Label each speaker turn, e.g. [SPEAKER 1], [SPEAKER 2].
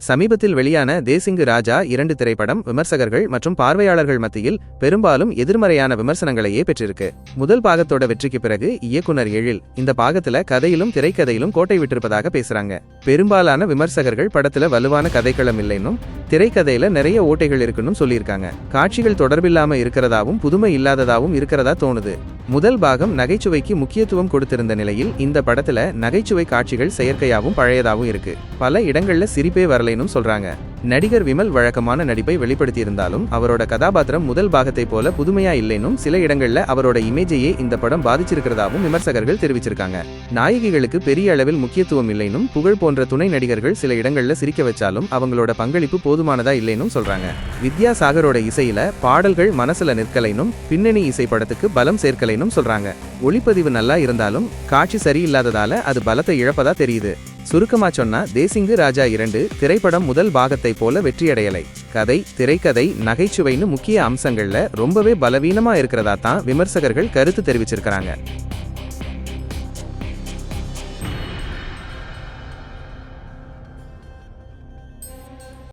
[SPEAKER 1] சமீபத்தில் வெளியான தேசிங்கு ராஜா இரண்டு திரைப்படம் விமர்சகர்கள் மற்றும் பார்வையாளர்கள் மத்தியில் பெரும்பாலும் எதிர்மறையான விமர்சனங்களையே பெற்றிருக்கு. முதல் பாகத்தோட வெற்றிக்கு பிறகு இயக்குனர் எழில் இந்த பாகத்துல கதையிலும் திரைக்கதையிலும் கோட்டை விட்டிருப்பதாக பேசுறாங்க. பெரும்பாலான விமர்சகர்கள் படத்துல வலுவான கதைக்களம் இல்லைன்னும் திரைக்கதையில நிறைய ஓட்டைகள் இருக்குன்னு சொல்லியிருக்காங்க. காட்சிகள் தொடர்பில்லாம இருக்கிறதாவும் புதுமை இல்லாததாவும் இருக்கிறதா தோணுது. முதல் பாகம் நகைச்சுவைக்கு முக்கியத்துவம் கொடுத்திருந்த நிலையில் இந்த படத்துல நகைச்சுவை காட்சிகள் செயற்கையாகவும் பழையதாகவும் இருக்கு. பல இடங்கள்ல சிரிப்பே வரலைனும் சொல்றாங்க. நடிகர் விமல் வழக்கமான நடிப்பை வெளிப்படுத்தியிருந்தாலும் அவரோட கதாபாத்திரம் முதல் பாகத்தை போல புதுமையா இல்லைனும் சில இடங்கள்ல அவரோட இமேஜையே இந்த படம் பாதிச்சிருக்கிறதாவும் விமர்சகர்கள் தெரிவிச்சிருக்காங்க. நாயகிகளுக்கு பெரிய அளவில் முக்கியத்துவம் இல்லைனும் புகழ் போன்ற துணை நடிகர்கள் சில இடங்கள்ல சிரிக்க வச்சாலும் அவங்களோட பங்களிப்பு போதுமானதா இல்லைனும் சொல்றாங்க. வித்யா சாகரோட இசையில பாடல்கள் மனசுல நிற்கலைனும் பின்னணி இசை படத்துக்கு பலம் சேர்க்கலைனும் சொல்றாங்க. ஒளிப்பதிவு நல்லா இருந்தாலும் காட்சி சரியில்லாததால அது பலத்தை இழப்பதா தெரியுது. சுருக்கமா சொன்னா தேசிங்கு ராஜா இரண்டு திரைப்படம் முதல் பாகத்தை போல வெற்றியடையலை. கதை திரைக்கதை நகைச்சுவைன்னு முக்கிய அம்சங்கள்ல ரொம்பவே பலவீனமா இருக்கிறதா தான் விமர்சகர்கள் கருத்து தெரிவிச்சிருக்கிறாங்க.